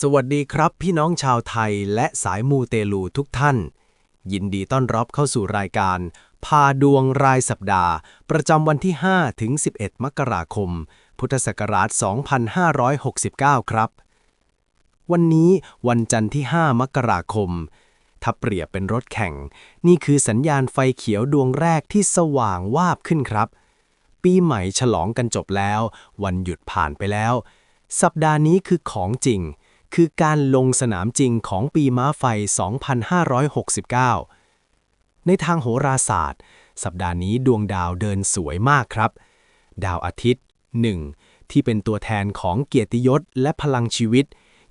สวัสดีครับพี่น้องชาวไทยและสายมูเตลูทุกท่าน ยินดีต้อนรับเข้าสู่รายการ พาดวงรายสัปดาห์ ประจำวันที่ 5 ถึง 11 มกราคม พุทธศักราช 2569 ครับ วันนี้วันจันทร์ที่ 5 มกราคม ถ้าเปรียบเป็นรถแข่ง นี่คือสัญญาณไฟเขียวดวงแรกที่สว่างวาบขึ้นครับ ปีใหม่ฉลองกันจบแล้ว วันหยุดผ่านไปแล้ว สัปดาห์นี้คือของจริง คือการลงสนามจริงของปีม้าไฟ 2569 ในทางโหราศาสตร์ สัปดาห์นี้ดวงดาวเดินสวยมากครับ ดาวอาทิตย์ 1 ที่เป็นตัวแทนของเกียรติยศและพลังชีวิต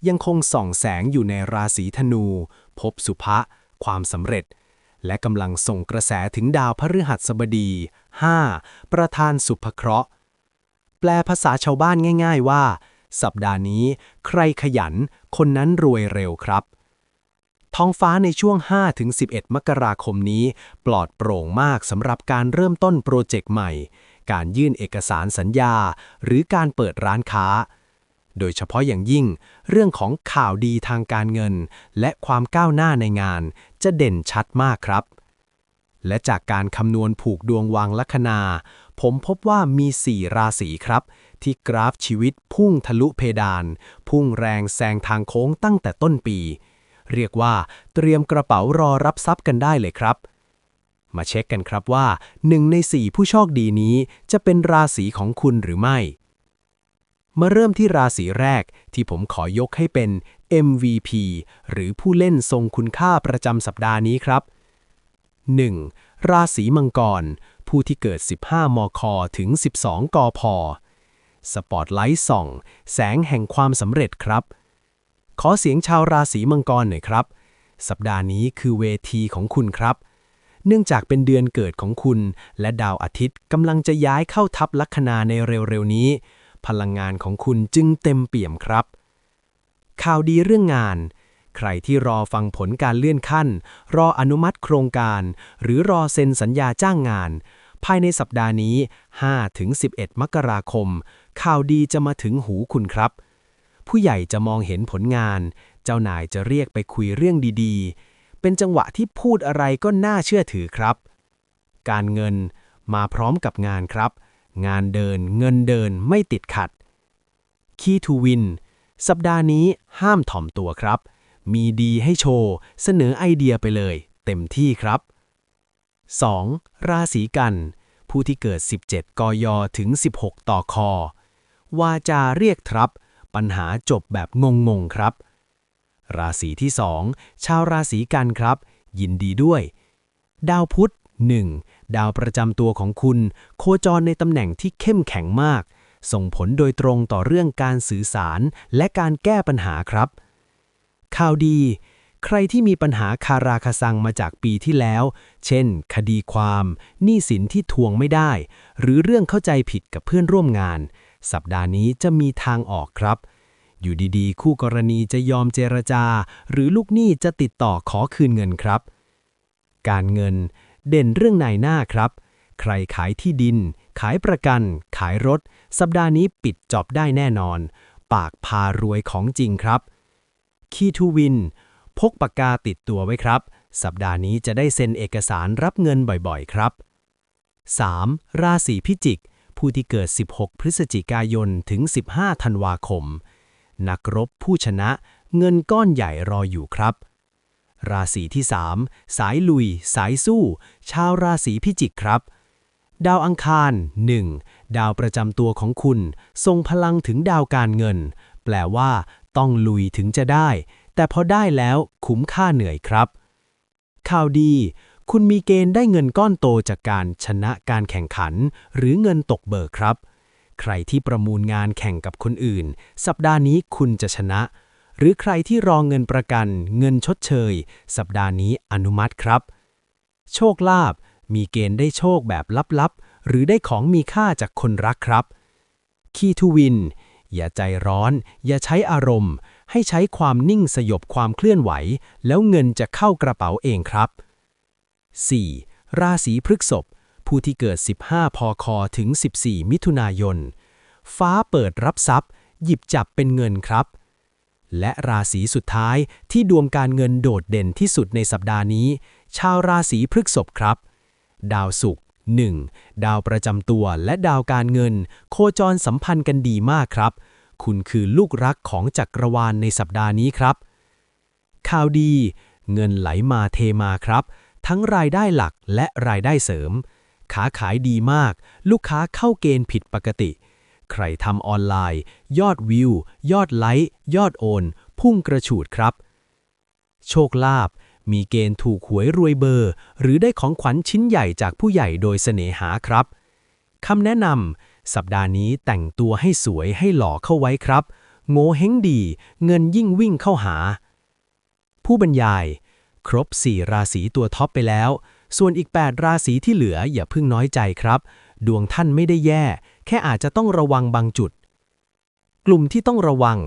ยังคงส่องแสงอยู่ในราศีธนู พบสุภะ ความสำเร็จ และกำลังส่งกระแสถึงดาวพฤหัสบดี 5. ประธานสุภเคราะห์ แปลภาษาชาวบ้านง่าย ๆว่า สัปดาห์นี้ ใครขยัน คนนั้นรวยเร็วครับ ท้องฟ้าในช่วง 5-11 มกราคมนี้ ปลอดโปร่งมากสำหรับการเริ่มต้นโปรเจกต์ใหม่ การยื่นเอกสารสัญญา หรือการเปิดร้านค้า โดยเฉพาะอย่างยิ่ง เรื่องของข่าวดีทางการเงิน และความก้าวหน้าในงาน จะเด่นชัดมากครับและจากการคำนวณผูกดวงวางลัคนา ผมพบว่ามี 4 ราศีครับ ที่กราฟชีวิตพุ่งทะลุเพดาน พุ่งแรงแซงทางโค้งตั้งแต่ต้นปี เรียกว่าเตรียมกระเป๋ารอรับทรัพย์กันได้เลยครับ มาเช็คกันครับว่าหนึ่งใน 4 ผู้โชคดีนี้จะเป็นราศีของคุณหรือไม่ มาเริ่มที่ราศีแรกที่ผมขอยกให้เป็น MVP หรือผู้เล่นทรงคุณค่าประจำสัปดาห์นี้ครับ 1. ราศีมังกร ผู้ที่เกิด 15 มค ถึง 12 กพ สปอตไลท์ส่อง แสงแห่งความสำเร็จครับ ขอเสียงชาวราศีมังกรหน่อยครับ สัปดาห์นี้คือเวทีของคุณครับ เนื่องจากเป็นเดือนเกิดของคุณ และดาวอาทิตย์กำลังจะย้ายเข้าทับลัคนาในเร็วๆนี้ พลังงานของคุณจึงเต็มเปี่ยมครับ ข่าวดีเรื่องงานใครที่รอฟังผลการเลื่อนขั้น รออนุมัติโครงการ หรือรอเซ็นสัญญาจ้างงาน ภายในสัปดาห์นี้ 5-11 มกราคม ข่าวดีจะมาถึงหูคุณครับ ผู้ใหญ่จะมองเห็นผลงาน เจ้านายจะเรียกไปคุยเรื่องดีๆ เป็นจังหวะที่พูดอะไรก็น่าเชื่อถือครับ การเงินมาพร้อมกับงานครับ งานเดินเงินเดินไม่ติดขัด Key to Win สัปดาห์นี้ห้ามถ่อมตัวครับ มีดีให้โชว์ เสนอไอเดียไปเลย เต็มที่ครับ 2. ราศีกัน ผู้ที่เกิด 17 กยถึง 16 ต่อคอ วาจาเรียกทรัพย์ปัญหาจบแบบงงๆครับ ราศีที่ 2 ชาวราศีกันครับ ยินดีด้วย ดาวพุธ 1. ดาวประจำตัวของคุณ โคจรในตำแหน่งที่เข้มแข็งมาก ส่งผลโดยตรงต่อเรื่องการสื่อสารและการแก้ปัญหาครับ ข่าวดี ใครที่มีปัญหาคาราคาซังมาจากปีที่แล้ว เช่น คดีความหนี้สินที่ทวงไม่ได้ หรือเรื่องเข้าใจผิดกับเพื่อนร่วมงาน สัปดาห์นี้จะมีทางออกครับ อยู่ดีๆ คู่กรณีจะยอมเจรจา หรือลูกหนี้จะติดต่อขอคืนเงินครับ การเงิน เด่นเรื่องนายหน้าครับ ใครขายที่ดิน ขายประกัน ขายรถ สัปดาห์นี้ปิดจอบได้แน่นอน ปากพารวยของจริงครับ Key to Win พกปากกาติดตัวไว้ครับ สัปดาห์นี้จะได้เซ็นเอกสารรับเงินบ่อยๆครับ 3. ราศีพิจิก ผู้ที่เกิด 16 พฤศจิกายนถึง 15 ธันวาคม นักรบผู้ชนะเงินก้อนใหญ่รออยู่ครับ ราศีที่ 3 สายลุย สายสู้ ชาวราศีพิจิกครับ ดาวอังคาร 1. ดาวประจำตัวของคุณ ทรงพลังถึงดาวการเงิน แปลว่า ต้องลุยถึงจะได้ แต่พอได้แล้วคุ้มค่าเหนื่อยครับ ข่าวดี คุณมีเกณฑ์ได้เงินก้อนโตจากการชนะการแข่งขัน หรือเงินตกเบิกครับ ใครที่ประมูลงานแข่งกับคนอื่น สัปดาห์นี้คุณจะชนะ หรือใครที่รองเงินประกัน เงินชดเชย สัปดาห์นี้อนุมัติครับ โชคลาภมีเกณฑ์ได้โชคแบบลับๆ หรือได้ของมีค่าจากคนรักครับคีทูวิน อย่าใจร้อน อย่าใช้อารมณ์ ให้ใช้ความนิ่งสยบความเคลื่อนไหว แล้วเงินจะเข้ากระเป๋าเองครับ 4. ราศีพฤษภผู้ที่เกิด 15 พค ถึง 14 มิถุนายน ฟ้าเปิดรับทรัพย์ หยิบจับเป็นเงินครับ และราศีสุดท้ายที่ดวงการเงินโดดเด่นที่สุดในสัปดาห์นี้ ชาวราศีพฤษภครับ ดาวศุกร์ 1. ดาวประจำตัวและดาวการเงิน โคจรสัมพันธ์กันดีมากครับ คุณคือลูกรักของจักรวาลในสัปดาห์นี้ครับ ข่าวดี เงินไหลมาเทมาครับ ทั้งรายได้หลักและรายได้เสริม ขาขายดีมาก ลูกค้าเข้าเกณฑ์ผิดปกติ ใครทำออนไลน์ ยอดวิว ยอดไลค์ ยอดโอน พุ่งกระฉูดครับ โชคลาภ มีเกณฑ์ถูกหวยรวยเบอร์ หรือได้ของขวัญชิ้นใหญ่จากผู้ใหญ่โดยเสน่หาครับคำแนะนำสัปดาห์นี้แต่งตัวให้สวยให้หล่อเข้าไว้ครับ โง่เฮงดี เงินยิ่งวิ่งเข้าหา ผู้บรรยาย ครบ 4 ราศีตัวท็อปไปแล้ว ส่วนอีก 8 ราศีที่เหลืออย่าเพิ่งน้อยใจครับ ดวงท่านไม่ได้แย่ แค่อาจจะต้องระวังบางจุด กลุ่มที่ต้องระวัง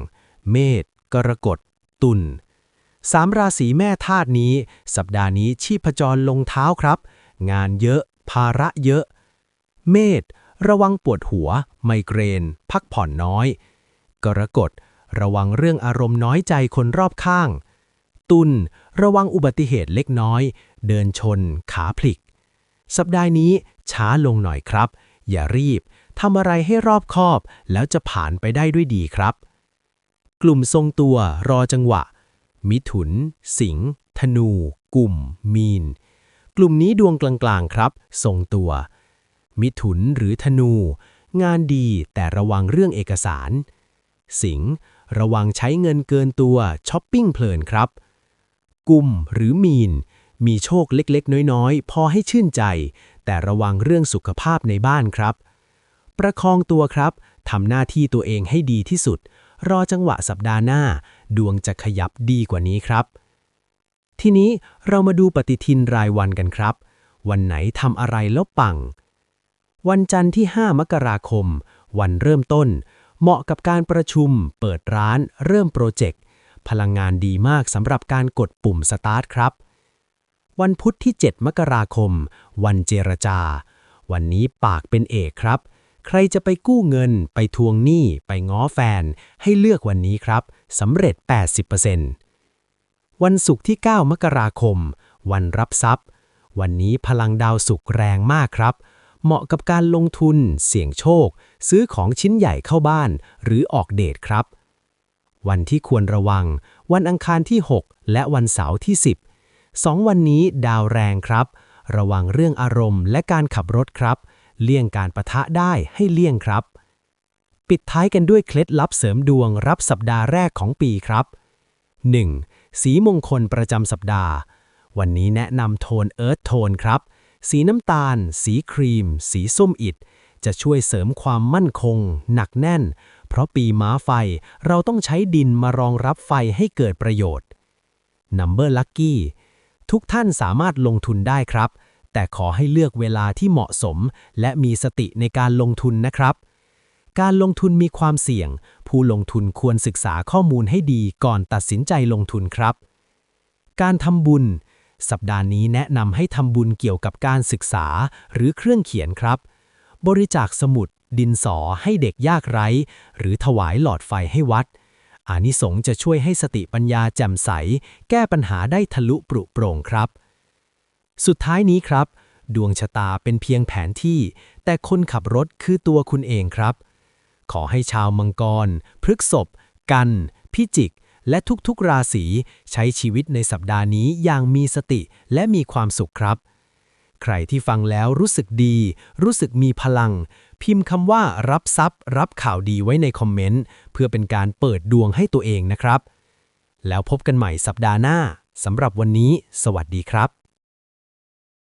เมษกรกฎตุล สามราศีแม่ธาตุนี้ สัปดาห์นี้ชีพจรลงเท้าครับ งานเยอะ ภาระเยอะ เมษระวังปวดหัว ไมเกรน พักผ่อนน้อย กรกฎ ระวังเรื่องอารมณ์น้อยใจคนรอบข้าง ตุลระวังอุบัติเหตุเล็กน้อย เดินชน ขาพลิก สัปดาห์นี้ช้าลงหน่อยครับ อย่ารีบทำอะไรให้รอบคอบ แล้วจะผ่านไปได้ด้วยดีครับ กลุ่มทรงตัวรอจังหวะ มิถุน สิงห์ธนู กลุ่ม มีน กลุ่มนี้ดวงกลางๆครับ ทรงตัว มิถุนหรือธนู งานดีแต่ระวังเรื่องเอกสาร สิงห์ระวังใช้เงินเกินตัวช้อปปิ้งเพลินครับ กลุ่มหรือมีน มีโชคเล็กๆ น้อยๆ พอให้ชื่นใจ แต่ระวังเรื่องสุขภาพในบ้านครับ ประคองตัวครับทำหน้าที่ตัวเองให้ดีที่สุด รอจังหวะสัปดาห์หน้า ดวงจะขยับดีกว่านี้ครับ ทีนี้เรามาดูปฏิทินรายวันกันครับ วันไหนทำอะไรแล้วปัง วันจันทร์ที่ 5 มกราคม วันเริ่มต้น เหมาะกับการประชุม เปิดร้าน เริ่มโปรเจกต์ พลังงานดีมากสำหรับการกดปุ่มสตาร์ทครับ วันพุธที่ 7 มกราคม วันเจรจา วันนี้ปากเป็นเอกครับ ใครจะไปกู้เงิน ไปทวงหนี้ ไปง้อแฟน ให้เลือกวันนี้ครับสำเร็จ 80%วันศุกร์ที่ 9 มกราคม วันรับทรัพย์ วันนี้พลังดาวศุกร์แรงมากครับ เหมาะกับการลงทุน เสี่ยงโชค ซื้อของชิ้นใหญ่เข้าบ้าน หรือออกเดทครับ วันที่ควรระวัง วันอังคารที่ 6 และวันเสาร์ที่ 10สองวันนี้ดาวแรงครับ ระวังเรื่องอารมณ์และการขับรถครับ เลี่ยงการประทะได้ให้เลี่ยงครับ ปิดท้ายกันด้วยเคล็ดลับเสริมดวงรับสัปดาห์แรกของปีครับ 1. สีมงคลประจำสัปดาห์ วันนี้แนะนำโทนเอิร์ธโทนครับ สีน้ำตาล สีครีม สีส้มอิด จะช่วยเสริมความมั่นคง หนักแน่น เพราะปีม้าไฟเราต้องใช้ดินมารองรับไฟให้เกิดประโยชน์ Number Lucky ทุกท่านสามารถลงทุนได้ครับ แต่ขอให้เลือกเวลาที่เหมาะสม และมีสติในการลงทุนนะครับ การลงทุนมีความเสี่ยง ผู้ลงทุนควรศึกษาข้อมูลให้ดีก่อนตัดสินใจลงทุนครับ การทำบุญ สัปดาห์นี้แนะนำให้ทำบุญเกี่ยวกับการศึกษาหรือเครื่องเขียนครับ บริจาคสมุด ดินสอให้เด็กยากไร้ หรือถวายหลอดไฟให้วัดอานิสงส์จะช่วยให้สติปัญญาแจ่มใส แก้ปัญหาได้ทะลุปรุโปร่งครับ สุดท้ายนี้ครับ ดวงชะตาเป็นเพียงแผนที่ แต่คนขับรถคือตัวคุณเองครับ ขอให้ชาวมังกร พฤกษบกัน พิจิก และทุกๆราศีใช้ชีวิตในสัปดาห์นี้อย่างมีสติและมีความสุขครับ ใครที่ฟังแล้วรู้สึกดี รู้สึกมีพลัง พิมพ์คำว่ารับทรัพย์ รับข่าวดีไว้ในคอมเมนต์เพื่อเป็นการเปิดดวงให้ตัวเองนะครับ แล้วพบกันใหม่สัปดาห์หน้าสำหรับวันนี้ สวัสดีครับ